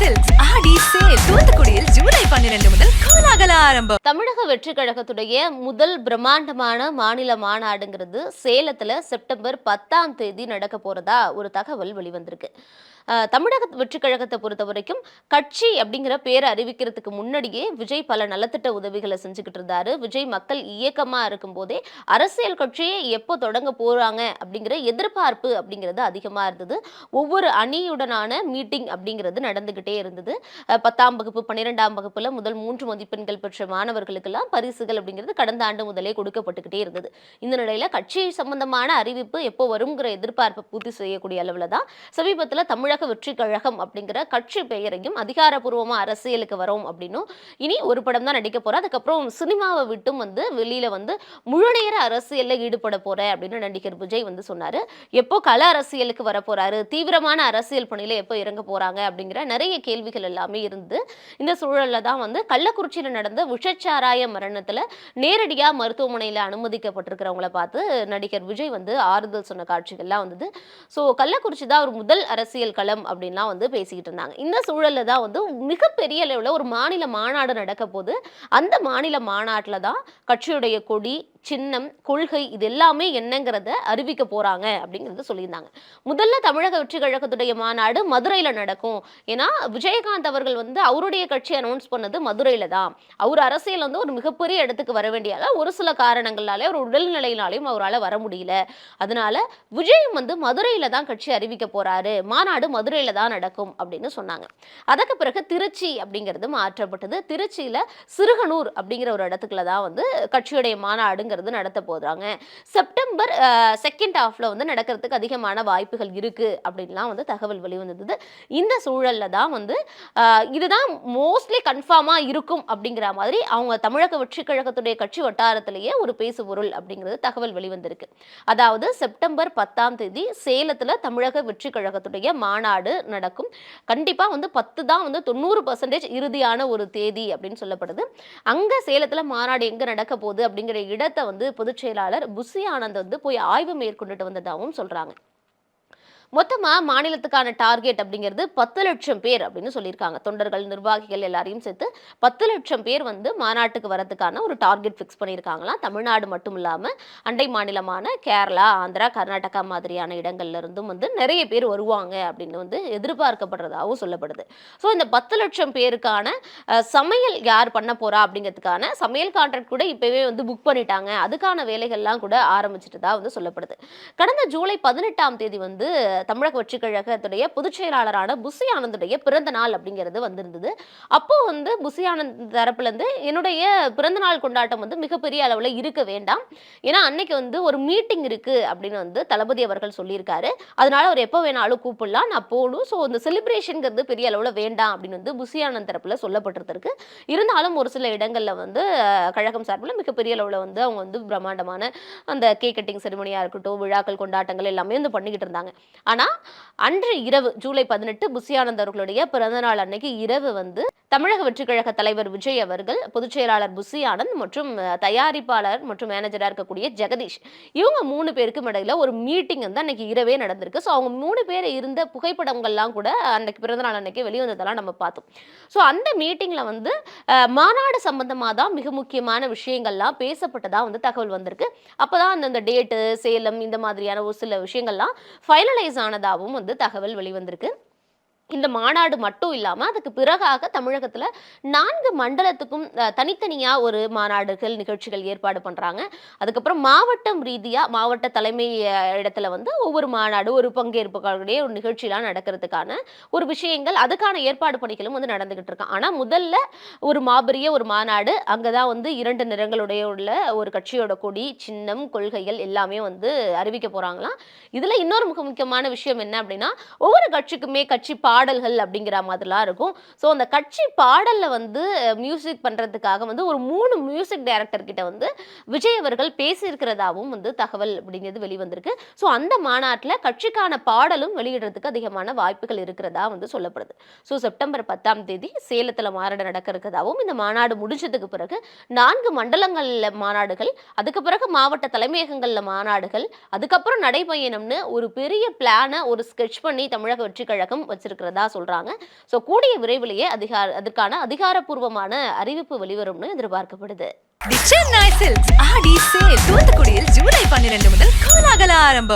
Silks ஆடி sale தூத்துக்குடியில் ஜூலை பன்னிரண்டு முதல் கோலாகல ஆரம்பம். தமிழக வெற்றி கழகத்துடைய முதல் பிரம்மாண்டமான மாநில மாநாடுங்கிறது சேலத்துல செப்டம்பர் பத்தாம் தேதி நடக்க போறதா ஒரு தகவல் வெளிவந்திருக்கு. தமிழக வெற்றி கழகத்தை பொறுத்த வரைக்கும் கட்சி அப்படிங்கிற பேரை அறிவிக்கிறதுக்கு முன்னாடியே விஜய் பல நலத்திட்ட உதவிகளை செஞ்சுக்கிட்டு இருந்தாரு. விஜய் மக்கள் இயக்கமா இருக்கும் போதே அரசியல் கட்சியை எப்போ தொடங்க போறாங்க அப்படிங்கிற எதிர்பார்ப்பு அப்படிங்கிறது அதிகமா இருந்தது. ஒவ்வொரு அணியுடனான மீட்டிங் அப்படிங்கிறது நடந்துகிட்டே இருந்தது. பத்தாம் வகுப்பு பன்னிரெண்டாம் வகுப்புல முதல் மூன்று மதிப்பெண்கள் பெற்ற மாணவர்களுக்கெல்லாம் பரிசுகள் அப்படிங்கிறது கடந்த ஆண்டு முதலே கொடுக்கப்பட்டுக்கிட்டே இருந்தது. இந்த நிலையில கட்சி சம்பந்தமான அறிவிப்பு எப்போ வருங்கிற எதிர்பார்ப்பை பூர்த்தி செய்யக்கூடிய அளவுல தான் சமீபத்தில் தமிழக வெற்றி கழகம் அப்படிங்கிற கட்சி பெயரையும் அதிகாரப்பூர்வமாக அரசியலுக்கு வரோம் அப்படின்னும் இனி ஒரு படம் தான் நடிக்க போறேன் அதுக்கப்புறம் சினிமாவை விட்டும் வந்து வெளியில வந்து முழு நேர அரசியலில் ஈடுபட போறேன் அப்படின்னு நடிகர் விஜய் வந்து சொன்னாரு. எப்போ கல அரசியலுக்கு வர தீவிரமான அரசியல் பணியில எப்போ இறங்க போறாங்க அப்படிங்கிற நிறைய கேள்விகள் எல்லாமே இருந்து இந்த சூழல்ல தான் வந்து கள்ளக்குறிச்சியில் நடந்த விஷச்சாராய மரணத்தில் நேரடியாக மருத்துவமனையில் அனுமதிக்கப்பட்டிருக்கிறவங்கள பார்த்து நடிகர் விஜய் வந்து ஆறுதல் சொன்ன காட்சிகள்லாம் வந்தது. ஸோ கள்ளக்குறிச்சி தான் ஒரு முதல் அரசியல் களம் அப்படின்லாம் வந்து பேசிக்கிட்டு இருந்தாங்க. இந்த சூழல்ல தான் வந்து மிகப்பெரிய அளவில் ஒரு மாநில மாநாடு நடக்க போது அந்த மாநில மாநாட்டில் தான் கட்சியுடைய கொடி சின்னம் கொள்கை இது எல்லாமே என்னங்கிறத அறிவிக்க போகிறாங்க அப்படிங்கிறது சொல்லியிருந்தாங்க. முதல்ல தமிழக வெற்றி கழகத்துடைய மாநாடு மதுரையில் நடக்கும். ஏன்னா விஜயகாந்த் அவர்கள் வந்து அவருடைய கட்சி அனௌன்ஸ் பண்ணது மதுரையில் தான். அவர் அரசியல் வந்து ஒரு மிகப்பெரிய இடத்துக்கு வர வேண்டியால ஒரு சில காரணங்களாலே ஒரு உடல்நிலையினாலையும் அவரால் வர முடியல. அதனால விஜயம் வந்து மதுரையில் தான் கட்சி அறிவிக்க போகிறாரு மாநாடு மதுரையில் தான் நடக்கும் அப்படின்னு சொன்னாங்க. அதுக்கு பிறகு திருச்சி அப்படிங்கிறது மாற்றப்பட்டது. திருச்சியில் சிறுகனூர் அப்படிங்கிற ஒரு இடத்துக்குள்ள தான் வந்து கட்சியுடைய மாநாடுங்கிறது நடத்த போறாங்க. செப்டம்பர் செகண்ட் ஹாஃப்ல வந்து நடக்கிறதுக்கு அதிகமான வாய்ப்புகள் இருக்கு அப்படின்லாம் வந்து தகவல் வெளிவந்தது. இந்த சூழல்ல தான் வந்து இதுதான் மோஸ்ட்லி கன்ஃபார்மா இருக்கும் அப்படிங்கிற மாதிரி அவங்க தமிழக வெற்றி கழகத்துடைய கட்சி வட்டாரத்திலேயே ஒரு பேசுபொருள் அப்படிங்கிறது தகவல் வெளிவந்திருக்கு. அதாவது செப்டம்பர் பத்தாம் தேதி சேலத்துல தமிழக வெற்றி கழகத்துடைய மாநாடு நடக்கும். கண்டிப்பா வந்து பத்து தான் வந்து தொண்ணூறு பர்சன்டேஜ் இறுதியான ஒரு தேதி அப்படின்னு சொல்லப்படுது. அங்க சேலத்துல மாநாடு எங்க நடக்க போகுது அப்படிங்கிற இடத்தை வந்து பொதுச் செயலாளர் புசி ஆனந்த் வந்து போய் ஆய்வு மேற்கொண்டுட்டு வந்ததாகவும் சொல்றாங்க. மொத்தமாக மாநிலத்துக்கான டார்கெட் அப்படிங்கிறது பத்து லட்சம் பேர் அப்படின்னு சொல்லியிருக்காங்க. தொண்டர்கள் நிர்வாகிகள் எல்லாரையும் சேர்த்து பத்து லட்சம் பேர் வந்து மாநாட்டுக்கு வரதுக்கான ஒரு டார்கெட் ஃபிக்ஸ் பண்ணியிருக்காங்களாம் தமிழ்நாடு மட்டும் இல்லாமல் அண்டை மாநிலமான கேரளா ஆந்திரா கர்நாடகா மாதிரியான இடங்கள்ல இருந்தும் வந்து நிறைய பேர் வருவாங்க அப்படின்னு வந்து எதிர்பார்க்கப்படுறதாகவும் சொல்லப்படுது. ஸோ இந்த பத்து லட்சம் பேருக்கான சமையல் யார் பண்ண போறா அப்படிங்கிறதுக்கான சமையல் கான்ட்ராக்ட் கூட இப்போவே வந்து புக் பண்ணிட்டாங்க. அதுக்கான வேலைகள்லாம் கூட ஆரம்பிச்சிட்டதா வந்து சொல்லப்படுது. கடந்த ஜூலை பதினெட்டாம் தேதி வந்து தமிழக வெற்றி கழகத்துடைய பொதுச் செயலாளரான புசி ஆனந்துடைய பிறந்த நாள் அப்படிங்கிறது வந்திருந்தது. அப்போ வந்து புசி ஆனந்த் தரப்புலேருந்து என்னுடைய பிறந்த நாள் கொண்டாட்டம் வந்து மிகப்பெரிய அளவில் இருக்க வேண்டாம். ஏன்னா அன்னைக்கு வந்து ஒரு மீட்டிங் இருக்கு அப்படின்னு வந்து தளபதி அவர்கள் சொல்லியிருக்காரு. அதனால அவர் எப்போ வேணாலும் கூப்பிடலாம் நான் போகணும். ஸோ இந்த செலிப்ரேஷனுங்கிறது பெரிய அளவில் வேண்டாம் அப்படின்னு வந்து புசி ஆனந்த் தரப்புல சொல்லப்பட்டிருக்கு இருந்தாலும் ஒரு சில இடங்களில் வந்து கழகம் சார்பில் மிகப்பெரிய அளவில் வந்து அவங்க வந்து பிரம்மாண்டமான அந்த கேக் கட்டிங் செரிமனியாக இருக்கட்டும் விழாக்கள் கொண்டாட்டங்கள் எல்லாமே வந்து பண்ணிக்கிட்டு இருந்தாங்க. ஆனால் அன்று இரவு ஜூலை பதினெட்டு புசியானந்த் அவர்களுடைய பிறந்தநாள் அன்னைக்கு இரவு வந்து தமிழக வெற்றிக்கழக கழக தலைவர் விஜய் அவர்கள் பொதுச் செயலாளர் புசி மற்றும் தயாரிப்பாளர் மற்றும் மேனேஜராக இருக்கக்கூடிய ஜெகதீஷ் இவங்க மூணு பேருக்கும் இடையில ஒரு மீட்டிங் வந்து அன்னைக்கு இரவே நடந்திருக்கு. ஸோ அவங்க மூணு பேர் இருந்த புகைப்படங்கள்லாம் கூட அன்னைக்கு பிறந்தநாள் அன்னைக்கு வெளிவந்ததெல்லாம் நம்ம பார்த்தோம். ஸோ அந்த மீட்டிங்கில் வந்து மாநாடு சம்பந்தமாக தான் மிக முக்கியமான விஷயங்கள்லாம் பேசப்பட்டதா வந்து தகவல் வந்திருக்கு. அப்போ தான் அந்த டேட்டு சேலம் இந்த மாதிரியான ஒரு சில விஷயங்கள்லாம் ஃபைனலைஸ் ஆனதாகவும் வந்து தகவல் வெளிவந்திருக்கு. இந்த மாநாடு மட்டும் இல்லாமல் அதுக்கு பிறகாக தமிழகத்தில் நான்கு மண்டலத்துக்கும் தனித்தனியாக தனித்தனியா ஒரு மாநாடுகள் நிகழ்ச்சிகள் ஏற்பாடு பண்றாங்க. அதுக்கப்புறம் மாவட்டம் ரீதியாக மாவட்ட தலைமை இடத்துல வந்து ஒவ்வொரு மாநாடு ஒரு பங்கேற்புகளுடைய ஒரு நிகழ்ச்சியெலாம் நடக்கிறதுக்கான ஒரு விஷயங்கள் அதுக்கான ஏற்பாடு பணிகளும் வந்து நடந்துகிட்டு இருக்கான் ஆனால் முதல்ல ஒரு மாபெரிய ஒரு மாநாடு அங்கதான் வந்து இரண்டு நிறங்களுடைய உள்ள ஒரு கட்சியோட கொடி சின்னம் கொள்கைகள் எல்லாமே வந்து அறிவிக்க போறாங்களாம். இதுல இன்னொரு மிக முக்கியமான விஷயம் என்ன அப்படின்னா ஒவ்வொரு கட்சிக்குமே கட்சி பா பாடல்கள் அப்படிங்கிற மாதிரிலாம் இருக்கும். ஸோ அந்த கட்சி பாடலில் வந்து மியூசிக் பண்ணுறதுக்காக வந்து ஒரு மூணு மியூசிக் டைரக்டர் கிட்ட வந்து விஜய் அவர்கள் பேசியிருக்கிறதாவும் வந்து தகவல் அப்படிங்கிறது வெளிவந்திருக்கு. ஸோ அந்த மாநாட்டில் கட்சிக்கான பாடலும் வெளியிடுறதுக்கு அதிகமான வாய்ப்புகள் இருக்கிறதா வந்து சொல்லப்படுது. ஸோ செப்டம்பர் பத்தாம் தேதி சேலத்தில் மாநாடு நடக்க இருக்கிறதாவும் இந்த மாநாடு முடிஞ்சதுக்கு பிறகு நான்கு மண்டலங்களில் மாநாடுகள் அதுக்கு பிறகு மாவட்ட தலைமையகங்களில் மாநாடுகள் அதுக்கப்புறம் நடைபயணம்னு ஒரு பெரிய பிளானை ஒரு ஸ்கெட்ச் பண்ணி தமிழக வெற்றி கழகம் வச்சிருக்கிறது அப்படின்றதா சொல்றாங்க. ஸோ கூடிய விரைவிலேயே அதிகார அதற்கான அதிகாரப்பூர்வமான அறிவிப்பு வெளிவரும்னு எதிர்பார்க்கப்படுது. சென்னை சில்க்ஸ் ஆடி சேல் தூத்துக்குடியில் ஜூலை பன்னிரண்டு முதல் கோலாகல ஆரம்பம்.